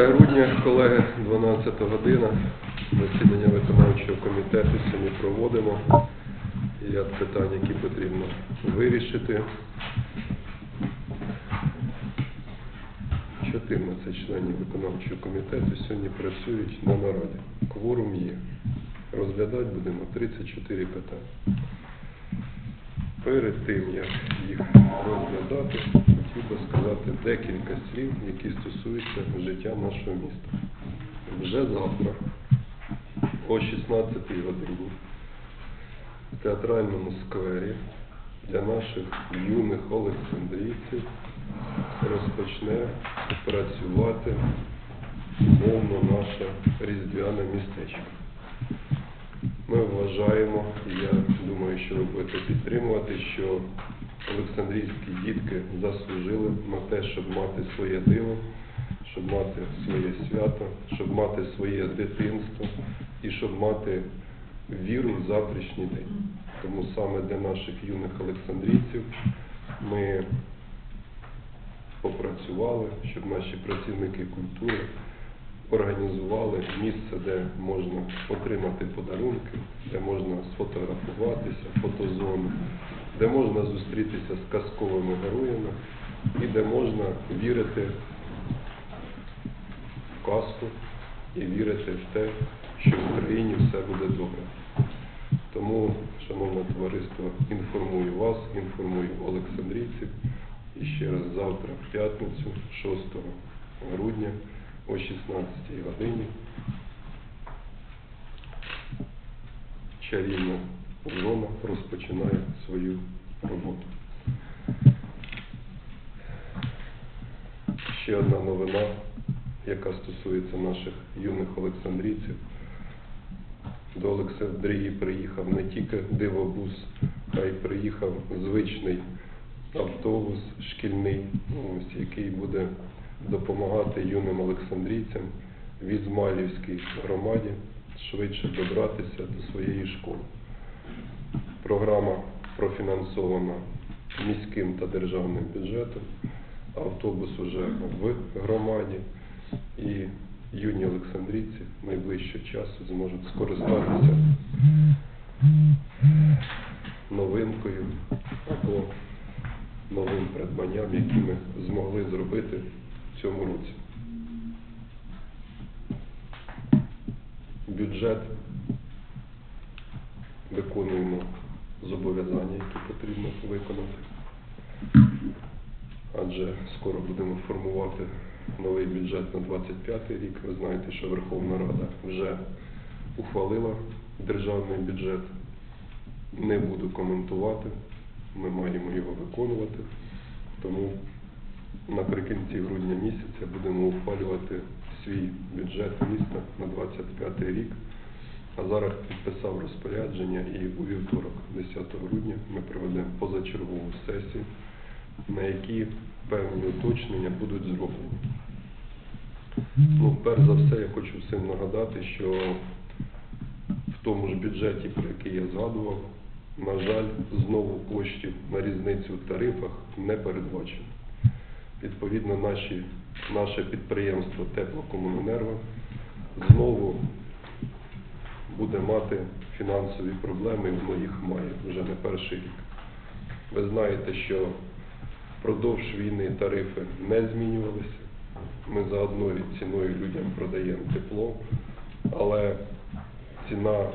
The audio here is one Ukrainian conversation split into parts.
грудня, колеги, 12 година. Засідання виконавчого комітету сьогодні проводимо. Ряд питань, які потрібно вирішити. 14 членів виконавчого комітету сьогодні працюють на нараді. Кворум є. Розглядати будемо 34 питання. Перед тим, як їх розглядати, сказати декілька слів, які стосуються життя нашого міста. Вже завтра, о 16 годині, в театральному сквері для наших юних олександрійців розпочне працювати мовно наше різдвяне містечко. Ми вважаємо, і я думаю, що ви будете підтримувати, що Олександрійські дітки заслужили на те, щоб мати своє диво, щоб мати своє свято, щоб мати своє дитинство і щоб мати віру в завтрашній день. Тому саме для наших юних олександрійців ми попрацювали, щоб наші працівники культури організували місце, де можна отримати подарунки, де можна сфотографуватися, фотозону, де можна зустрітися з казковими героями і де можна вірити в казку і вірити в те, що в Україні все буде добре. Тому, шановне товариство, інформую вас, інформую Олександрійців. І ще раз завтра, в п'ятницю, 6 грудня, о 16 годині. Чарівна зона розпочинає свою роботу. Ще одна новина, яка стосується наших юних олександрійців. До Олександрії приїхав не тільки дивобус, а й приїхав звичний автобус шкільний, ось, який буде допомагати юним олександрійцям від Змайлівській громаді швидше добратися до своєї школи. Програма профінансована міським та державним бюджетом. Автобус уже в громаді і юні олександрійці найближчого часу зможуть скористатися новинкою або новим придбанням, які ми змогли зробити в цьому році. Бюджет виконуємо зобов'язання, які потрібно виконати. Адже скоро будемо формувати новий бюджет на 25 рік. Ви знаєте, що Верховна Рада вже ухвалила державний бюджет. Не буду коментувати, ми маємо його виконувати. Тому наприкінці грудня місяця будемо ухвалювати свій бюджет міста на 25 рік. Зараз підписав розпорядження і у вівторок, 10 грудня, ми проведемо позачергову сесію, на якій певні уточнення будуть зроблені. Ну, перш за все, я хочу всім нагадати, що в тому ж бюджеті, про який я згадував, на жаль, знову коштів на різницю в тарифах не передбачено. Відповідно, наші, наше підприємство Теплокомуненерго знову буде мати фінансові проблеми, і воно їх має вже не перший рік. Ви знаєте, що впродовж війни тарифи не змінювалися. Ми за одною ціною людям продаємо тепло, але ціна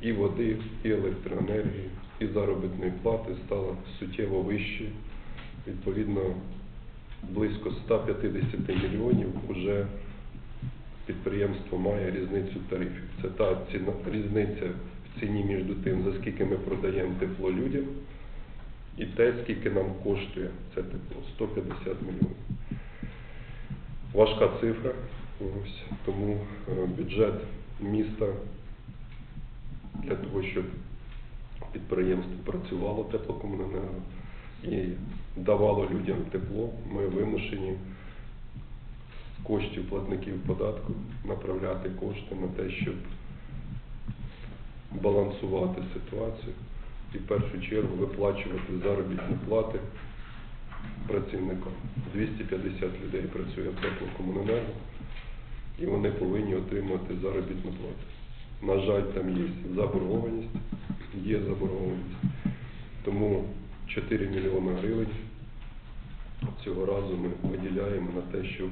і води, і електроенергії, і заробітної плати стала суттєво вищою. Відповідно, близько 150 мільйонів вже підприємство має різницю тарифів. Це та ціна, різниця в ціні між тим, за скільки ми продаємо тепло людям, і те, скільки нам коштує це тепло 150 мільйонів. Важка цифра, ось, тому е, бюджет міста для того, щоб підприємство працювало теплокомуненерго і давало людям тепло, ми вимушені коштів платників податку направляти кошти на те, щоб балансувати ситуацію і в першу чергу виплачувати заробітні плати працівникам. 250 людей працює в теплокомуненерго. і вони повинні отримувати заробітну плату. На жаль, там є заборгованість, є заборгованість. Тому 4 мільйони гривень цього разу ми виділяємо на те, щоб,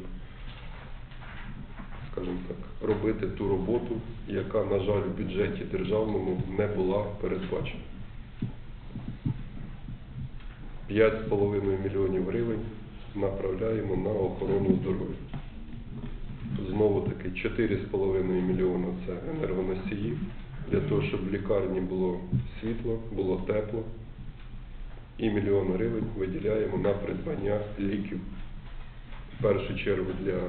скажімо так, робити ту роботу, яка, на жаль, в бюджеті державному не була передбачена. 5,5 мільйонів гривень направляємо на охорону здоров'я. Знову таки 4,5 мільйона це енергоносії, для того, щоб в лікарні було світло, було тепло. І мільйон гривень виділяємо на придбання ліків. В першу чергу для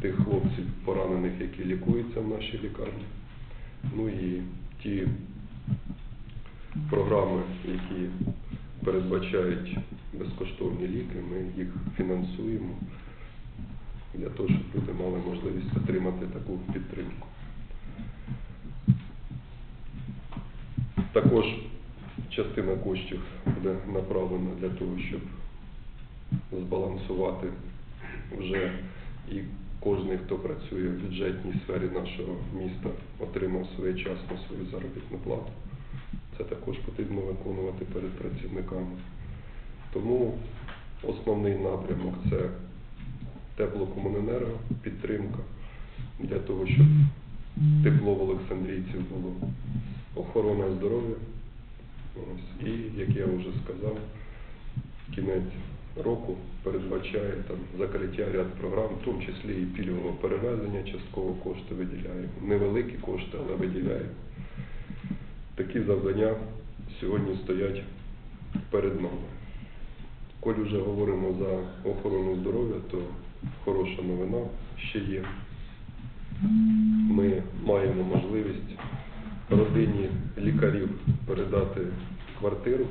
тих хлопців поранених, які лікуються в нашій лікарні. Ну і ті програми, які передбачають безкоштовні ліки, ми їх фінансуємо для того, щоб люди мали можливість отримати таку підтримку. Також частина коштів буде направлена для того, щоб збалансувати вже і кожен, хто працює в бюджетній сфері нашого міста, отримав своєчасно свою заробітну плату. Це також потрібно виконувати перед працівниками. Тому основний напрямок це теплокомуненерго, підтримка для того, щоб тепло в Олександрійців було, охорона здоров'я. І, як я вже сказав, кінець року передбачає там закриття ряд програм, в тому числі і пільгового перевезення, частково кошти виділяємо. Невеликі кошти, але виділяємо. Такі завдання сьогодні стоять перед нами. Коли вже говоримо за охорону здоров'я, то хороша новина ще є. Ми маємо можливість родині лікарів передати квартиру,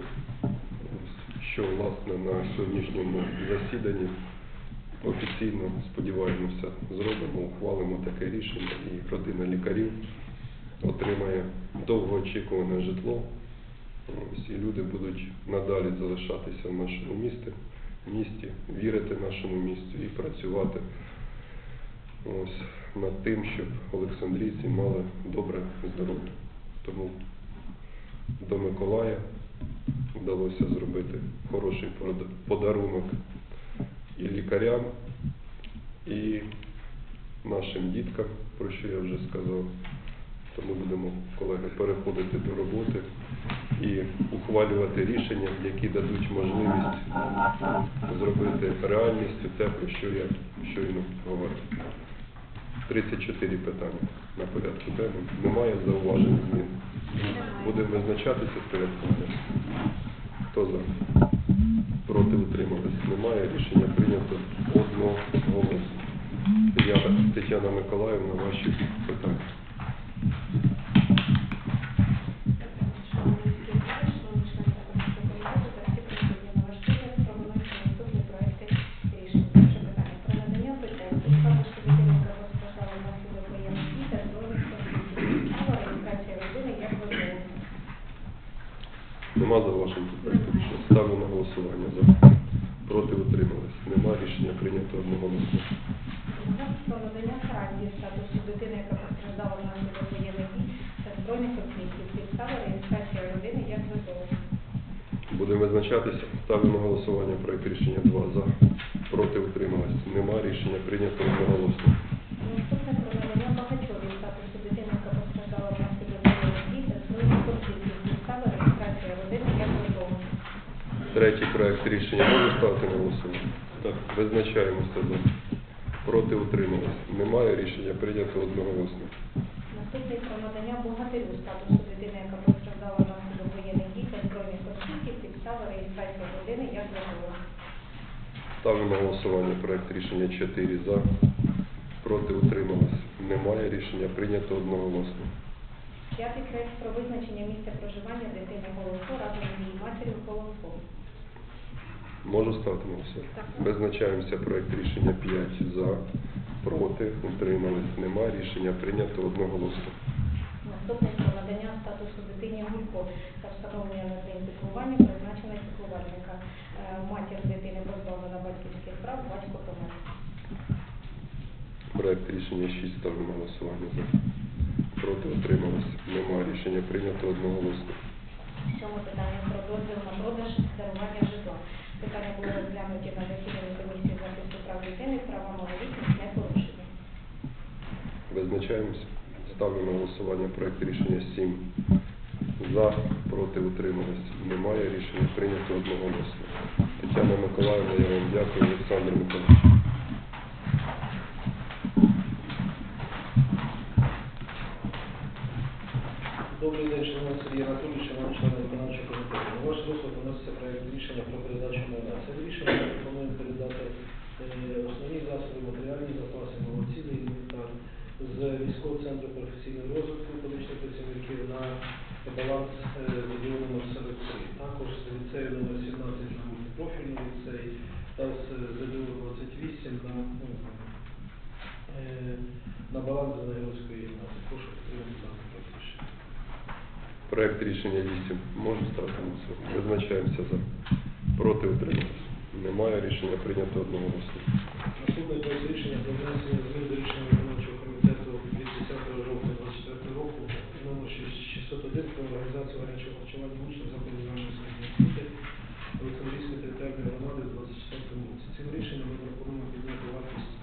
що власне на сьогоднішньому засіданні офіційно сподіваємося зробимо, ухвалимо таке рішення, і родина лікарів отримає довгоочікуване житло. Ось, і люди будуть надалі залишатися в нашому місті, місті, вірити нашому місту і працювати ось, над тим, щоб Олександрійці мали добре здоров'я. Тому до Миколая вдалося зробити хороший подарунок і лікарям, і нашим діткам, про що я вже сказав. Тому будемо, колеги, переходити до роботи і ухвалювати рішення, які дадуть можливість зробити реальністю те, про що я щойно говорив. 34 питання на порядку денному. Немає зауважень змін. Будемо визначатися з порядком денним. Хто за? Проти утримались? Немає. Рішення прийнято одноголосно. Я, Тетяна Миколаївна, ваші питання. Будемо визначатися. Ставлю на голосування проект рішення 2 за. Проти утримались? Нема. Рішення прийнято одноголосно. Наступне про надання багатьові статусу дитини, яка постраждала внаслідок воєнних дій та збройних конфліктів. Підстава реєстрація родини як важливо. Третій проект рішення можу ставити на голосування? Так. Визначаємося за. Проти утримались? Немає. Рішення прийнято одноголосно. Наступний про надання богатирю статусу дитини, яка постраждала внаслідок воєнних дій та збройних конфліктів. Підстава реєстрація родини як важливо. Ставлю на голосування проект рішення 4 за. Проти утримались? Немає. Рішення прийнято одноголосно. П'ятий проект про визначення місця проживання дитини Голоско разом з її матір'ю Голоско. Можу ставити на? Так. Визначаємося проект рішення 5 за. Проти утримались? Немає. Рішення прийнято одноголосно. Наступний про надання статусу дитині Гулько та встановлення над ним піклування призначення піклувальника. Е, Матір дитини Проект рішення 6 ставлю на голосування за. Проти утримались. Немає рішення прийнято одноголосно. Сьоме питання про дозвіл на продаж дарування житла. Питання було розглянуті на засіданні комісії захисту прав дитини, права малолітніх не порушені. Визначаємось. Ставлю на голосування проект рішення 7. За, проти утримались. Немає рішення прийнято одноголосно. Тетяна Миколаївна, я вам дякую. Олександр Миколаївич. Добрий день, шановний Сергій Анатолійович, шановні члени виконавчого комітету. На ваш розгляд вноситься проект рішення про передачу майна. Це рішення ми пропонуємо передати е, основні засоби, матеріальні запаси, молодцінний інвентар з військового центру професійного розвитку медичних працівників на баланс е, відділу номер 43. Також з ліцею номер 17 на мультипрофільний ліцей та з ЗДУ 28 на, ну, е, на баланс Зеленогорської гімназії. Прошу підтримати. Проект рішення 8. Можу це. Визначаємося за. Проти утримались. Немає рішення прийнято одноголосно. Наступне проект рішення про внесення змін до рішення виконавчого комітету від 10 жовтня 2024 року номер 601 про організацію гарячого харчування учнів закладів нашої Олександрійської територіальної громади в 2024 році. Цим рішенням ми пропонуємо підняти вартість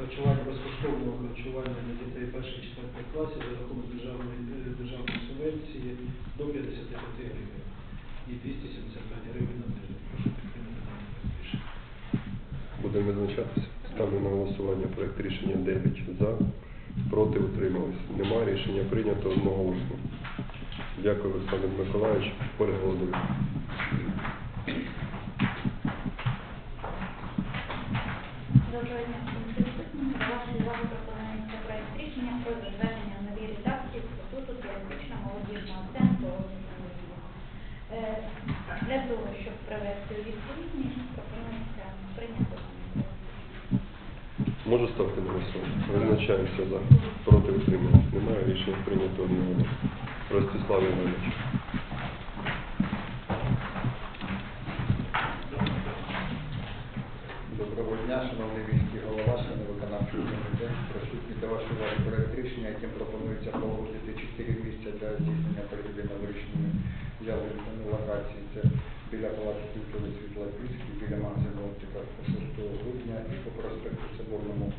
харчування безкоштовного харчування для дітей перших і класів за рахунок державної е, державної субвенції до 55 гривень і 275 гривень на тиждень. Прошу підтримати даний проект рішення. Будемо визначатися. Ставлю на голосування проект рішення 9. За. Проти утримались. Нема рішення прийнято одноголосно. Дякую, Олександр Миколаївич. Ольга Володимирівна. Доброго дня всім присутнім. До вашої уваги пропонується проект рішення про затвердження новій редакції статуту теоретична молодіжного центру розвитку медіа. Е, Для того, щоб привести у відповідність, пропонується прийняти даний проект. Можу ставити на голосування? Визначаємося за. Проти утримались. Немає рішення прийнято одноголосно. Ростислав Іванович. Доброго дня, шановний міський голова, шановний виконавчий комітет. Присутні до вашої уваги проект рішення, яким пропонується погодити 4 місця для здійснення переведення вирішення ялинкової локації. Це біля палати культури Світла біля магазину оптика по 6 грудня і по проспекту Соборному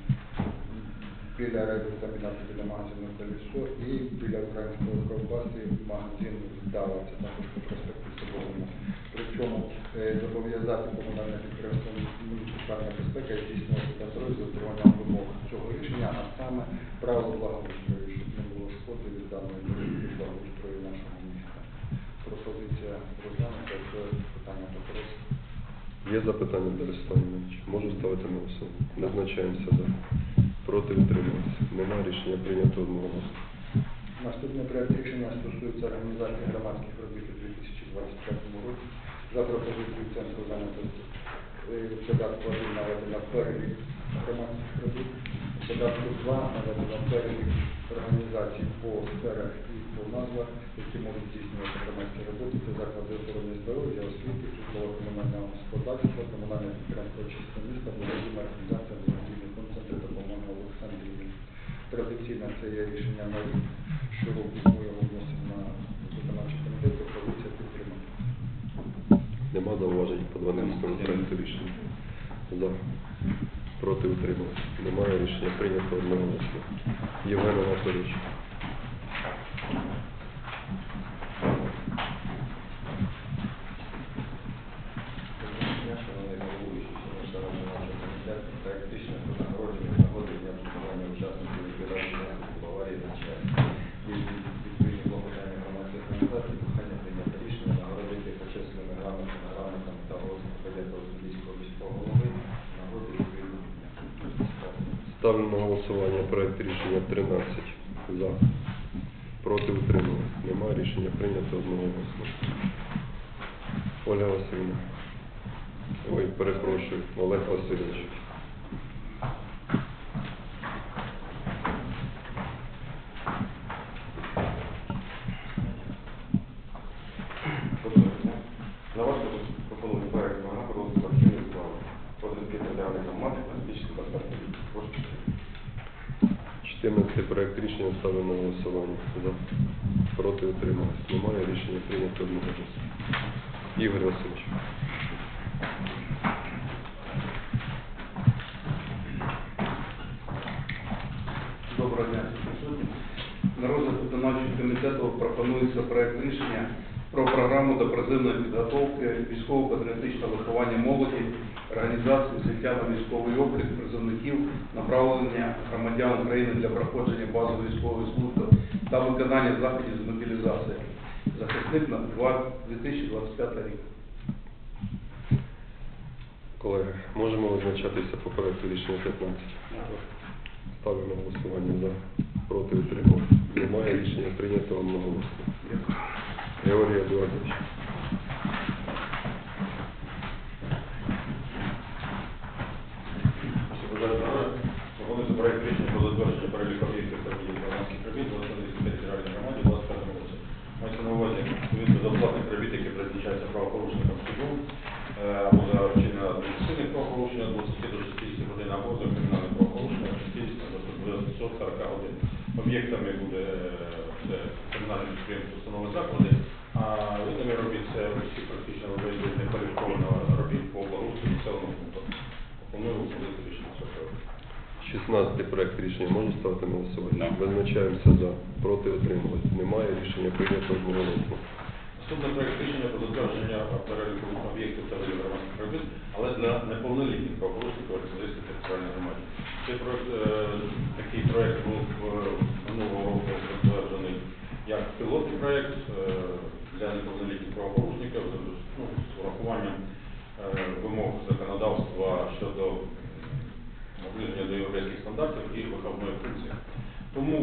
біля райвітамінату біля магазину Колесо і біля української ковбаси магазин Дава, це також по проспекту Соборному. Причому е, зобов'язати комунальне підприємство муніципальна безпека здійснювати контроль за дотриманням вимог цього рішення, а саме правил благоустрою, щоб не було шкоди від даної дороги благоустрою нашого міста. Пропозиція розглянута, якщо питання попросить. Є запитання до Івановича? Можу ставити на голосування? Визначаємося за. Проти утримались. Немає рішення прийнято одноголосно. Наступний проект рішення стосується організації громадських робіт у 2025 році. За пропозицією Центру зайнятості е, додатку 1 наведено перелік громадських робіт, додатку 2 наведено перелік організацій по сферах і по назвах, які можуть здійснювати громадські роботи. Це заклади охорони здоров'я, освіти, житлово-комунального господарства, комунальне підприємство «Чисте місто», благодійна організація, благодійний фонд «Центр Олександрії». Традиційно це є рішення на рік, щороку ми його вносимо на виконавчий комітет, пропозиція підтримана. Нема зауважень по 12 проєкту рішення. За. Проти утрималися. Немає рішення прийнято одноголосно. Євген Анатолійович. Я, шановний головуючий, шановний члени комітету, проект рішення про нагородження нагоди дня вшанування учасників ліквідації наслідків аварії на час. Є відповідні клопотання громадських організацій, прохання прийняти рішення нагородити почесними грамотами, грамотами та голосом подяку Олександрійського міського голови нагоди відповідного дня. Ставлю на голосування проект рішення 13. За. Проти утримались. Немає рішення прийнято одноголосно. Оля Васильівна. Ой, перепрошую, Олег Васильович. Доброго дня. На ваш розгляд пропоную проект програми розвитку активних справ розвитки територіальних громад на 2025 рік. Прошу підтримати. 14 проект рішення ставлю на голосування. За. Проти утримались. Немає рішення прийнято одноголосно. Ігор Васильович. Доброго дня. На розгляд виконавчого комітету пропонується проект рішення про програму допризивної підготовки військово-патріотичного виховання молоді, організації взяття на військовий облік призовників, направлення громадян України для проходження базової військової служби та виконання заходів з мобілізації. Захисник на 2025 рік. Колеги, можемо визначатися по проекту рішення 15. Ставлю на голосування за. Проти утримались. Немає рішення прийнято одноголосно. Георгій Едуардович. Пропонується проект рішення про затвердження переліку об'єктів та видів громадських робіт в Олександрійській громаді 25 році. Мається на увазі відповідно до оплатних робіт, які призначаються правопорушникам 741. Об'єктами буде е, це комунальне підприємство установи заклади, а видами робіт це всі практично робити некваліфікованого робіт по оборудку населеного пункту. Пропоную ухвалити рішення цього. 16 проект рішення може ставити на голосування? Визначаємося за. Проти отримувати. Немає рішення прийнято одноголосно. Наступний проект рішення про затвердження переліку об'єктів та громадських робіт, але для неповнолітніх правопорушників Олександрійської територіальної громади. Цей проект, е, такий проект був е, минулого року затверджений як пілотний проект е, для неповнолітніх правопорушників ну, з урахуванням вимог законодавства щодо наближення до європейських стандартів і виховної функції. Тому,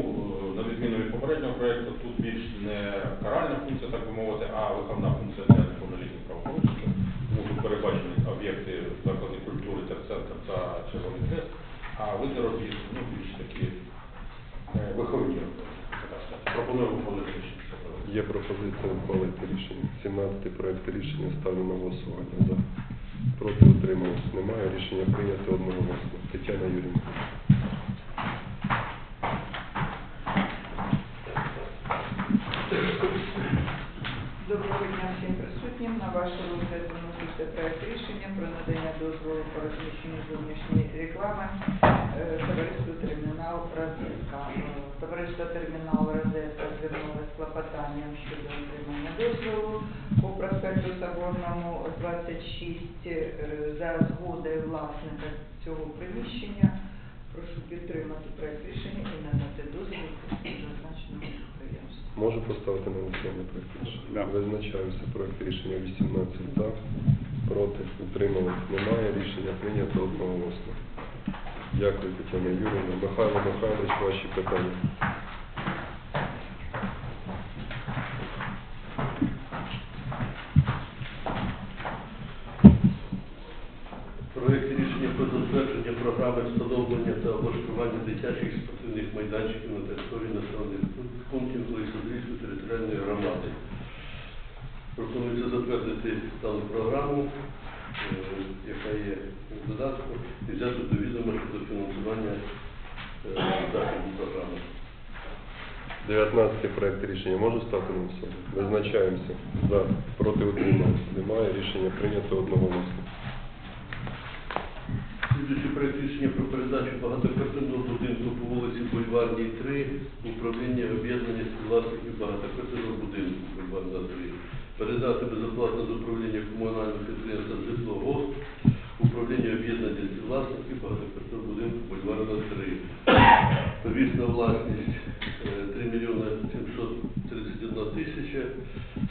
на відміну від попереднього проекту, тут більш не каральна функція, так би мовити, а виховна функція для неповнолітніх правопорушників. Тому тут передбачені об'єкти заклади культури, терцентр та Червоний Хрест, а види робіт, ну, більш такі е, виховні роботи. так сказати. Пропоную ухвалити рішення. Є пропозиція ухвалити рішення. 17 проект рішення ставлю на голосування. За. Проти утримались. Немає рішення прийнято одноголосно. Тетяна Юрійовна. Доброго дня всім присутнім. На ваш розгляд виноситься проект рішення про надання дозволу по розміщенню зовнішньої реклами е, товариству термінал Розетка. Е, Товариство термінал Розетка звернулося з клопотанням щодо отримання дозволу по проспекту Соборному 26 е, за згодою власника цього приміщення. Прошу підтримати проект рішення і надати підприємству. Можу поставити на голосування проект рішення? Визначаємося проект рішення 18 за. Проти утримались. Немає рішення прийнято одноголосно. Дякую, Тетяна Юрійовна. Михайло Михайлович, ваші питання. Проект рішення про затвердження програми встановлення та облаштування дитячих спортивних майданчиків на території населених пунктів Олександрійської територіальної громади. Пропонується затвердити дану програму, е, яка є в додатку, і взяти до відома щодо фінансування е, заходів програми. 19 проект рішення можу ставити на голосування? Визначаємося. За. Проти утримались. Немає рішення прийнято одноголосно. Слідуючий проект рішення про передачу багатоквартирного будинку по вулиці Бульварній 3 управління об'єднання співвласників багатоквартирного будинку Бульварна 3. Передати безоплатно з управління комунального підприємства Житло ГОСТ управління об'єднання співвласників багатоквартирного будинку Бульварна 3. Повісна власність е, 3 мільйони 731 тисяча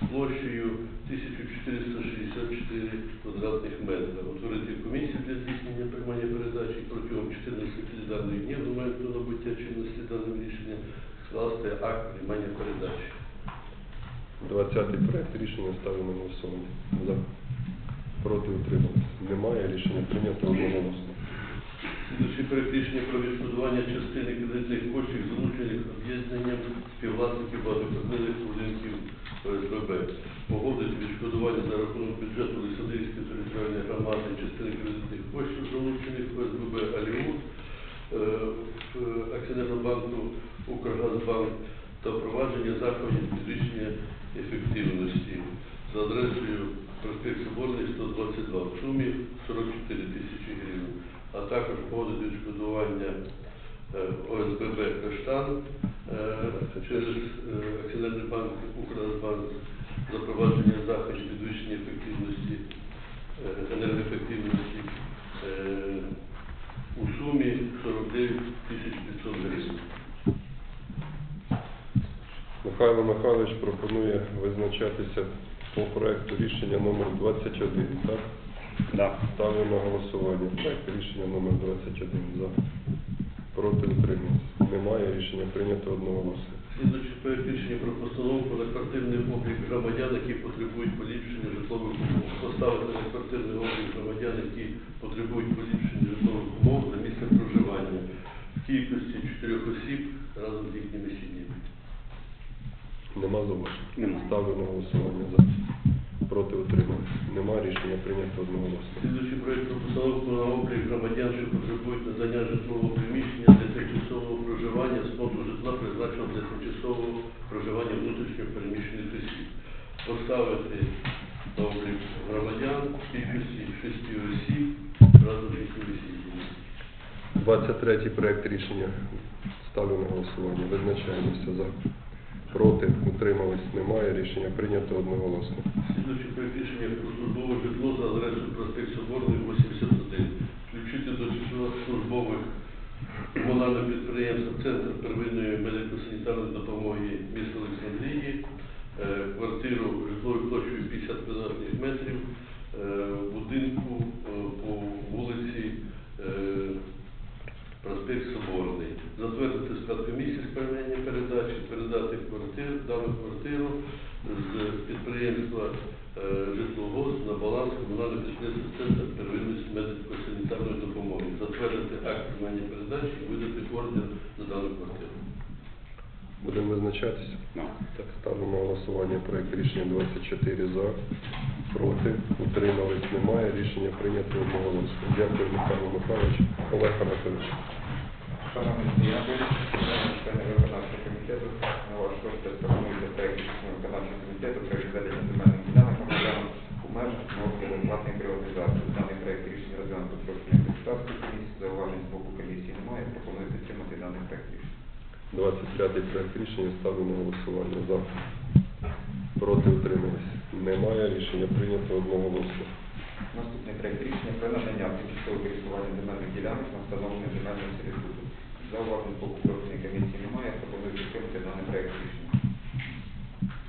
площею 1464 квадратних метра. Утворити комісію для здійснення приймання передачі протягом 14 календарних днів до моменту набуття чинності даного рішення скласти акт приймання передачі. 20 проект рішення ставлю на голосування. За. Проти утримались. Немає рішення прийнято одноголосно. Слідуючий проект рішення про відшкодування частини кредитних коштів, залучених об'єднанням співвласників багатоквартирних будинків ОСББ. Погодити відшкодування за рахунок бюджету Олександрійської територіальної громади частини кредитних коштів, залучених ОСББ Аліут е, в акціонерному банку Укргазбанк та впровадження заходів підвищення ефективності за адресою проспект Соборний 122 в сумі 44 тисячі гривень, а також погодити відшкодування е, ОСББ Каштан е, через е, акціонерний банк Укргазбанк запровадження заходів підвищення ефективності енергоефективності у сумі 49 тисяч 500 гривень. Михайло Михайлович пропонує визначатися по проекту рішення номер 21, так? Да. Ставлю на голосування. Проект рішення номер 21 за. Проти утримались. Немає рішення прийнято одноголосно. Слідуючий проект рішення про постанову про квартирний облік громадян, які потребують поліпшення житлових умов. Поставити на квартирний облік громадян, які потребують поліпшення житлових умов за місцем проживання в кількості чотирьох осіб разом з їхніми сім'ями. Нема зауважень? Нема. Ставлю на голосування за. Проти утримались. Нема рішення прийнято одноголосно. Слідуючий проект про постановку на облік громадян, що потребують надання житлового приміщення для тимчасового проживання з фонду житла, призначеного для тимчасового проживання внутрішньо переміщених осіб. Поставити на облік громадян в кількості шести осіб разом з їхніми сім'ями. 23 проект рішення ставлю на голосування. Визначаємося за. Проти утримались. Немає рішення прийнято одноголосно. Слідуючий проект рішення про службове житло за адресою проспект Соборний, 81. Включити до службових комунального підприємства Центр первинної медико-санітарної допомоги міста Олександрії, е, квартиру житловою площею 50 квадратних метрів, е, будинку е, по вулиці проспект Соборний. Затвердити склад комісії з проведення передачі, передати квартиру, дану квартиру з підприємства е, житлогос на баланс комунального підприємства Центр первинної медико-санітарної допомоги. Затвердити акт приймання передачі і видати ордер на дану квартиру. Будемо визначатися? Так, ставлю на голосування проект рішення 24 за. Проти утримались. Немає рішення прийнято одноголосно. Дякую, Михайло Михайлович. Олег Анатолійович. Шановні Анатолій, члени виконавчого комітету, на ваш розгляд пропонується проект рішення виконавчого комітету про відведення земельних ділянок громадянам у межах кнопки безплатної приватизації. Даний проект рішення розглянуто профільної депутатської комісії, зауважень з боку комісії немає, пропоную підтримати даний проект рішення. 25 проект рішення ставлю на голосування за. Проти утримались. Немає рішення прийнято одноголосно. Наступний проект рішення про надання тимчасового користування земельних ділянок на встановлення земельного сервітуту. Зауважень боку профільної комісії немає, пропоную підтримати даний проект рішення.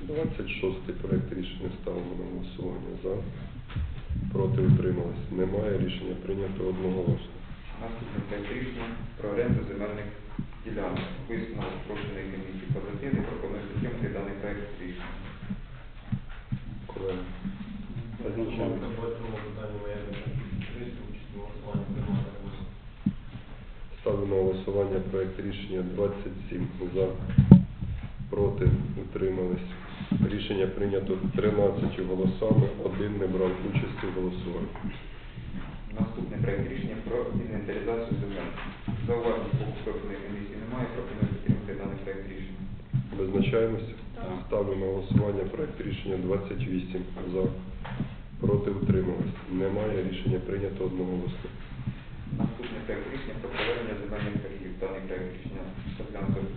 26 проект рішення ставимо на голосування за. Проти утримались. Немає рішення прийнято одноголосно. Наступний проект рішення про оренду земельних ділянок. Висновок профільної комісії позитивний, пропоную підтримати даний проект рішення. Колеги. Ставлю на голосування проект рішення 27 за. Проти утримались. Рішення прийнято 13 голосами, один не брав участі в голосуванні. Наступний проект рішення про інвентаризацію земель. Зауважень боку комісії немає, пропоную підтримати даний проект рішення. Визначаємося? Ставлю на голосування проект рішення 28 за. Проти утримались. Немає рішення прийнято одноголосно. Проект рішення про проведення земельних торгів. Даний проект рішення розглянуто е,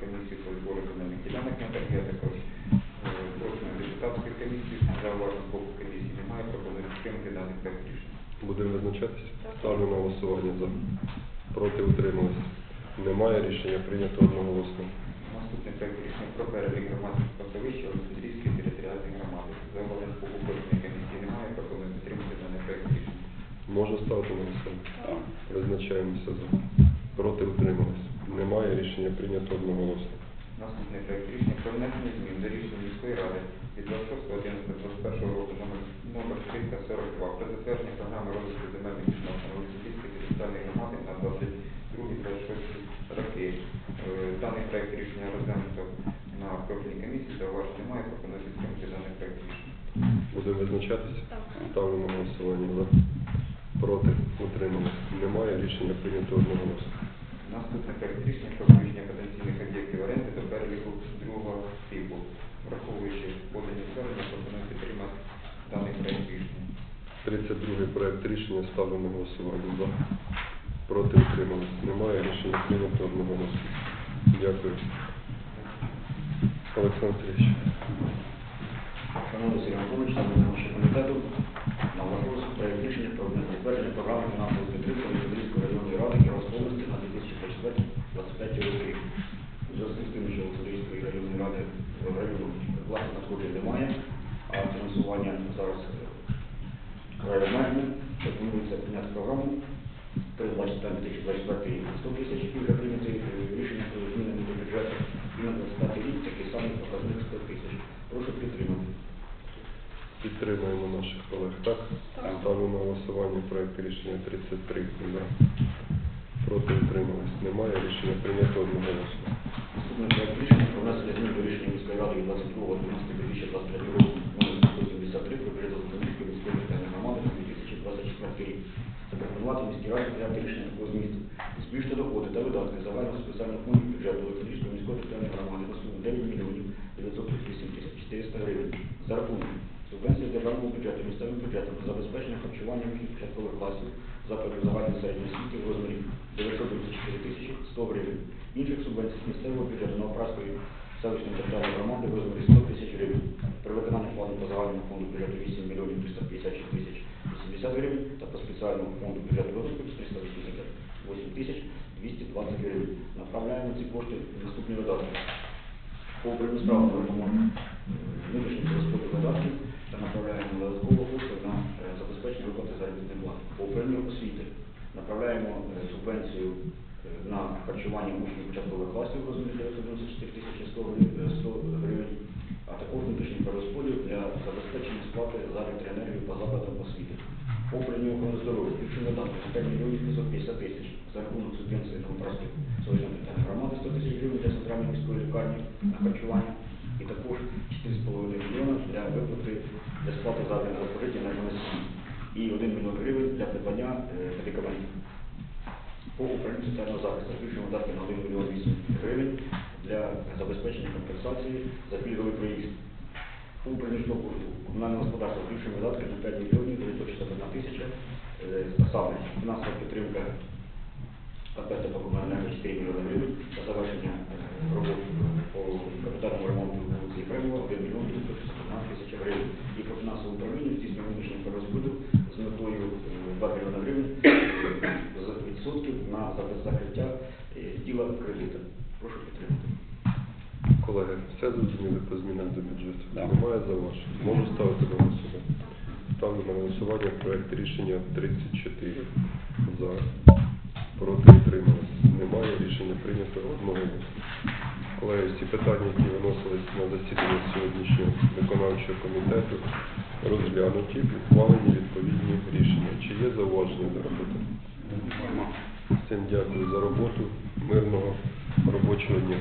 комісією по збору земельних ділянок на торги, а також е, профільної депутатської комісії. Зауважень з боку комісії немає, пропоную підтримати даний проект рішення. Будемо визначатися? Ставлю на голосування за. Проти утримались. Немає рішення прийнято одноголосно. Наступний проект рішення про перелік громадських пасовищ Олександрійської територіальної громади. Зауважень з боку профільної комісії немає, пропоную підтримати даний проект рішення. Може ставити на голосування? Визначаємося за. Проти утримались. Немає рішення прийнято одноголосно. Наступний проект рішення про внесення змін до рішення міської ради від 26.11.21 року номер, номер 342 про затвердження програми розвитку земельних відносин Олександрійської територіальної громади на 22-26 роки. Е, Даний проект рішення розглянуто на профільній комісії, зауважень немає, підтримати даний проект рішення. Будемо визначатися? Так. Ставлю на голосування. Проти? Утримались? Немає. Рішення прийнято одноголосно. Наступне проект рішення про включення потенційних об'єктів оренди до переліку другого типу. Враховуючи подані звернення, пропоную підтримати даний проект рішення. 32 проект рішення ставлю на голосування. За. Проти утримались? Немає. Рішення прийнято одноголосно. Дякую. Олександр Сергійович. Шановний Сергій Анатолійович, нашого комітету, на розгляд проект рішення затвердження програми фінансової підтримки Володимирської районної ради Кіровської області на 2024-2025 роки. У зв'язку з тим, що Володимирської районної ради району власне надходжень немає, а фінансування зараз е, край обмежене, пропонується прийняти програму передбачити 2024 рік 100 тисяч, вже прийняті е, рішення про зміни до бюджету, і на 2025 рік такий самий показник 100 тисяч. Прошу підтримати. Підтримуємо наших колег. Так? Ставлю на голосування проект рішення 33. За. Проти утримались? Немає. Рішення прийнято одноголосно. Наступний проект рішення про внесення змін до рішення міської ради від 22.12.2023 року номер 173 про бюджет Володимирської міської територіальної громади на 2024 рік. Запропонувати міській раді прийняти рішення такого змісту. Збільшити доходи та видатки загального спеціального фонду бюджету Володимирської міської територіальної громади на суму 9 мільйонів 938 тисяч 400 гривень за рахунок субвенції з державного бюджету місцевим бюджетом забезпечення харчування учнів початкових класів закладів загальної середньої освіти в розмірі 924 тисячі 100 гривень. Інших субвенцій з місцевого бюджету на Опраської селищної територіальної громади в розмірі 100 тисяч гривень. При виконанні плану по загальному фонду бюджету 8 мільйонів 356 тисяч 80 гривень та по спеціальному фонду бюджету розвитку 388 тисяч 220 гривень. Направляємо ці кошти в наступні видатки. По управлінню справами робимо внутрішній розподіл видатків та направляємо додатково кошти на е, забезпечення виплати заробітної плати. По управлінню освіти. Направляємо е, субвенцію е, на харчування учнів початкових класів в розмірі 994 тисячі 100 гривень, 100 гривень, а також внутрішній перерозподіл для забезпечення сплати за електроенергію по закладам освіти. По управлінню охорони здоров'я. Видатки 5 мільйонів 550 тисяч за рахунок субвенції Компарської селищної територіальної громади 100 тисяч гривень для центральної міської лікарні на харчування. І також 4,5 мільйона для виплати для сплати заробітного покриття на МСІ і 1 мільйон гривень для придбання медикаментів. По управлінню соціального захисту збільшуємо видатки на 1 мільйон 8 гривень для забезпечення компенсації за пільговий проїзд. Управлінню житлового комунального господарства збільшуємо видатки на 5 мільйонів 961 тисяча. Е, саме фінансова підтримка КП «Теплокомуненерго» 4 мільйони гривень та завершення е, робот по капітальному ремонту вулиці Єфремова 1 мільйон 961 тисяча гривень. І по фінансовому управлінню здійснюємо метою е, 2 мільйони гривень е, з відсотків на за- закриття е, діла кредиту. Прошу підтримати. Колеги, все зрозуміли по змінах до бюджету? Немає зауважень? Можу ставити на голосування. Ставлю на голосування проект рішення 34. За. Проти утримались. Немає. Рішення прийнято одноголосно. Колеги, всі питання, які виносились на засідання сьогоднішнього виконавчого комітету, розглянуті, ухвалені відповідні рішення. Чи є зауваження до роботи? Всім дякую за роботу. Мирного робочого дня.